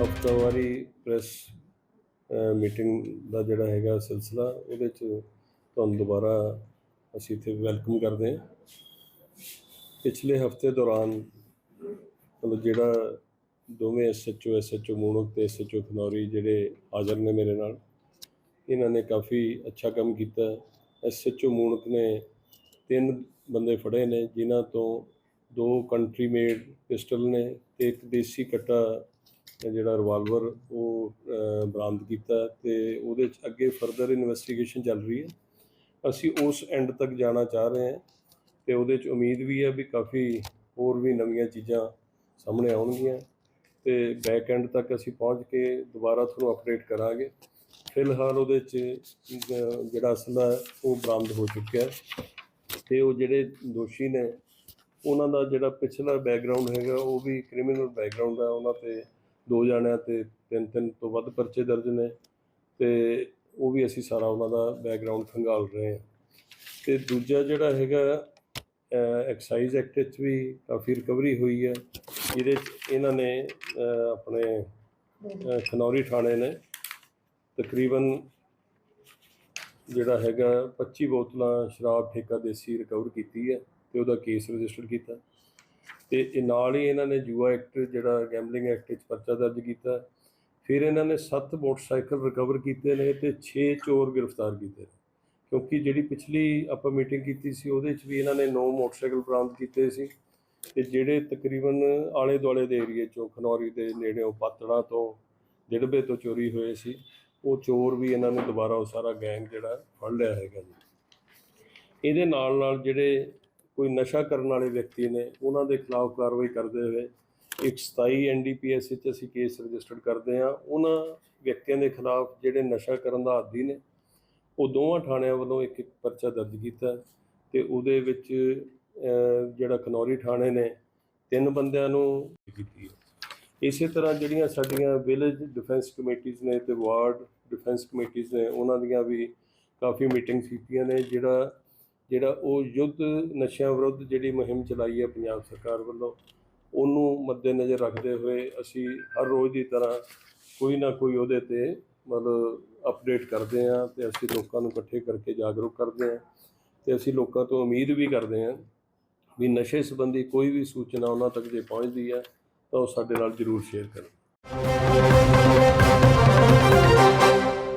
ਹਫ਼ਤਾਵਾਰੀ press meeting ਦਾ ਜਿਹੜਾ ਹੈਗਾ ਸਿਲਸਿਲਾ, ਉਹਦੇ ਚ ਤੁਹਾਨੂੰ ਦੁਬਾਰਾ ਅਸੀਂ ਇੱਥੇ ਵੈਲਕਮ ਕਰਦੇ ਹਾਂ। ਪਿਛਲੇ ਹਫ਼ਤੇ ਦੌਰਾਨ ਮਤਲਬ ਜਿਹੜਾ ਦੋਵੇਂ ਐਸਐਚਓ ਐਸਐਚਓ ਮੂਣਕ ਤੇ ਐਸਐਚਓ ਖਨੌਰੀ ਜਿਹੜੇ ਹਾਜ਼ਰ ਨੇ ਮੇਰੇ ਨਾਲ, ਇਹਨਾਂ ਨੇ ਕਾਫੀ ਅੱਛਾ ਕੰਮ ਕੀਤਾ। ਐਸਐਚਓ ਮੂਣਕ ਨੇ ਤਿੰਨ ਬੰਦੇ ਫੜੇ ਨੇ, ਜਿਨ੍ਹਾਂ ਤੋਂ ਦੋ ਕੰਟਰੀ ਮੇਡ ਪਿਸਟਲ ਨੇ ਤੇ ਇੱਕ ਦੇਸੀ ਕੱਟਾ ਜਿਹੜਾ ਰਿਵਾਲਵਰ ਉਹ ਬਰਾਮਦ ਕੀਤਾ ਤੇ ਉਹਦੇ ਚ ਅੱਗੇ ਫਰਦਰ ਇਨਵੈਸਟੀਗੇਸ਼ਨ ਚੱਲ ਰਹੀ ਹੈ। ਅਸੀਂ ਉਸ ਐਂਡ ਤੱਕ ਜਾਣਾ ਚਾਹ ਰਹੇ ਹਾਂ ਤੇ ਉਹਦੇ ਚ ਉਮੀਦ ਵੀ ਹੈ ਵੀ ਕਾਫੀ ਹੋਰ ਵੀ ਨਵੀਆਂ ਚੀਜ਼ਾਂ ਸਾਹਮਣੇ ਆਉਣਗੀਆਂ ਤੇ ਬੈਕ ਐਂਡ ਤੱਕ ਅਸੀਂ ਪਹੁੰਚ ਕੇ ਦੁਬਾਰਾ ਤੁਹਾਨੂੰ ਅਪਡੇਟ ਕਰਾਂਗੇ। ਫਿਲਹਾਲ ਉਹਦੇ ਚ ਜਿਹੜਾ ਅਸਲਾ ਉਹ ਬਰਾਮਦ ਹੋ ਚੁੱਕਿਆ ਹੈ ਤੇ ਉਹ ਜਿਹੜੇ ਦੋਸ਼ੀ ਨੇ ਉਹਨਾਂ ਦਾ ਜਿਹੜਾ ਪਿਛਲਾ ਬੈਕਗ੍ਰਾਉਂਡ ਹੈਗਾ ਉਹ ਵੀ ਕ੍ਰਿਮੀਨਲ ਬੈਕਗ੍ਰਾਉਂਡ ਹੈ, ਉਹਨਾਂ ਤੇ ਦੋ ਜਣਿਆਂ ਤੇ ਤਿੰਨ ਤਿੰਨ ਤੋਂ ਵੱਧ ਪਰਚੇ ਦਰਜ ਨੇ ਤੇ ਉਹ ਵੀ ਅਸੀਂ ਸਾਰਾ ਉਹਨਾਂ ਦਾ ਬੈਕਗ੍ਰਾਉਂਡ ਖੰਗਾਲ ਰਹੇ ਹਾਂ। ਤੇ ਦੂਜਾ ਜਿਹੜਾ ਹੈਗਾ ਐਕਸਾਈਜ਼ ਐਕਟ ਵਿੱਚ ਵੀ ਕਾਫੀ ਰਿਕਵਰੀ ਹੋਈ ਹੈ। ਜਿਹਦੇ 'ਚ ਇਹਨਾਂ ਨੇ ਆਪਣੇ ਖਨੌਰੀ ਥਾਣੇ ਨੇ ਤਕਰੀਬਨ ਜਿਹੜਾ ਹੈਗਾ 25 ਬੋਤਲਾਂ ਸ਼ਰਾਬ ਠੇਕਾ ਦੇਸੀ ਰਿਕਵਰ ਕੀਤੀ ਹੈ ਤੇ ਉਹਦਾ ਕੇਸ ਰਜਿਸਟਰ ਕੀਤਾ। ਤੇ ਇਹ ਨਾਲ ਹੀ ਇਹਨਾਂ ਨੇ ਜੂਆ ਐਕਟ ਜਿਹੜਾ ਗੈਂਬਲਿੰਗ ਐਕਟ ਵਿੱਚ ਪਰਚਾ ਦਰਜ ਕੀਤਾ। ਫਿਰ ਇਹਨਾਂ ਨੇ 7 ਮੋਟਰਸਾਈਕਲ ਰਿਕਵਰ ਕੀਤੇ ਨੇ ਤੇ 6 ਚੋਰ ਗ੍ਰਿਫਤਾਰ ਕੀਤੇ ਨੇ। ਕਿਉਂਕਿ ਜਿਹੜੀ ਪਿਛਲੀ ਆਪਾਂ ਮੀਟਿੰਗ ਕੀਤੀ ਸੀ, ਉਹਦੇ 'ਚ ਵੀ ਇਹਨਾਂ ਨੇ 9 ਮੋਟਰਸਾਈਕਲ ਬਰਾਮਦ ਕੀਤੇ ਸੀ ਤੇ ਜਿਹੜੇ ਤਕਰੀਬਨ ਆਲੇ ਦੁਆਲੇ ਦੇ ਏਰੀਏ ਚੋਂ, ਖਨੌਰੀ ਦੇ ਨੇੜਿਓਂ ਪਾਤੜਾ ਤੋਂ ਦਿੜਬੇ ਤੋਂ ਚੋਰੀ ਹੋਏ ਸੀ, ਉਹ ਚੋਰ ਵੀ ਇਹਨਾਂ ਨੇ ਦੁਬਾਰਾ ਉਹ ਸਾਰਾ ਗੈਂਗ ਜਿਹੜਾ ਫੜ ਲਿਆ ਹੈਗਾ ਜੀ। ਇਹਦੇ ਨਾਲ ਨਾਲ ਜਿਹੜੇ ਕੋਈ ਨਸ਼ਾ ਕਰਨ ਵਾਲੇ ਵਿਅਕਤੀ ਨੇ, ਉਹਨਾਂ ਦੇ ਖਿਲਾਫ ਕਾਰਵਾਈ ਕਰਦੇ ਹੋਏ ਇੱਕ 27 ਐਨਡੀਪੀਐਸ ਵਿੱਚ ਅਸੀਂ ਕੇਸ ਰਜਿਸਟਰਡ ਕਰਦੇ ਹਾਂ। ਉਹਨਾਂ ਵਿਅਕਤੀਆਂ ਦੇ ਖਿਲਾਫ ਜਿਹੜੇ ਨਸ਼ਾ ਕਰਨ ਦਾ ਆਦੀ ਨੇ, ਉਹ ਦੋਵਾਂ ਥਾਣਿਆਂ ਵੱਲੋਂ ਇੱਕ ਇੱਕ ਪਰਚਾ ਦਰਜ ਕੀਤਾ ਤੇ ਉਹਦੇ ਵਿੱਚ ਜਿਹੜਾ ਖਨੌਰੀ ਥਾਣੇ ਨੇ, ਤਿੰਨ ਬੰਦਿਆਂ ਨੂੰ ਕੀਤੀ ਇਸੇ ਤਰ੍ਹਾਂ ਜਿਹੜੀਆਂ ਸਾਡੀਆਂ ਵਿਲੇਜ ਡਿਫੈਂਸ ਕਮੇਟੀਆਂ ਨੇ ਤੇ ਵਾਰਡ ਡਿਫੈਂਸ ਕਮੇਟੀਆਂ ਨੇ, ਉਹਨਾਂ ਦੀਆਂ ਵੀ ਕਾਫੀ ਮੀਟਿੰਗਸ ਕੀਤੀਆਂ ਨੇ, ਜਿਹੜਾ ਜਿਹੜਾ ਉਹ ਯੁੱਧ ਨਸ਼ਿਆਂ ਵਿਰੁੱਧ ਜਿਹੜੀ ਮੁਹਿੰਮ ਚਲਾਈ ਹੈ ਪੰਜਾਬ ਸਰਕਾਰ ਵੱਲੋਂ, ਉਹਨੂੰ ਮੱਦੇਨਜ਼ਰ ਰੱਖਦੇ ਹੋਏ ਅਸੀਂ ਹਰ ਰੋਜ਼ ਦੀ ਤਰ੍ਹਾਂ ਕੋਈ ਨਾ ਕੋਈ ਉਹਦੇ ਤੇ ਮਤਲਬ ਅਪਡੇਟ ਕਰਦੇ ਹਾਂ ਤੇ ਅਸੀਂ ਲੋਕਾਂ ਨੂੰ ਇਕੱਠੇ ਕਰਕੇ ਜਾਗਰੂਕ ਕਰਦੇ ਹਾਂ ਤੇ ਅਸੀਂ ਲੋਕਾਂ ਤੋਂ ਉਮੀਦ ਵੀ ਕਰਦੇ ਹਾਂ ਵੀ ਨਸ਼ੇ ਸੰਬੰਧੀ ਕੋਈ ਵੀ ਸੂਚਨਾ ਉਹਨਾਂ ਤੱਕ ਜੇ ਪਹੁੰਚਦੀ ਹੈ ਤਾਂ ਉਹ ਸਾਡੇ ਨਾਲ ਜ਼ਰੂਰ ਸ਼ੇਅਰ ਕਰਨ।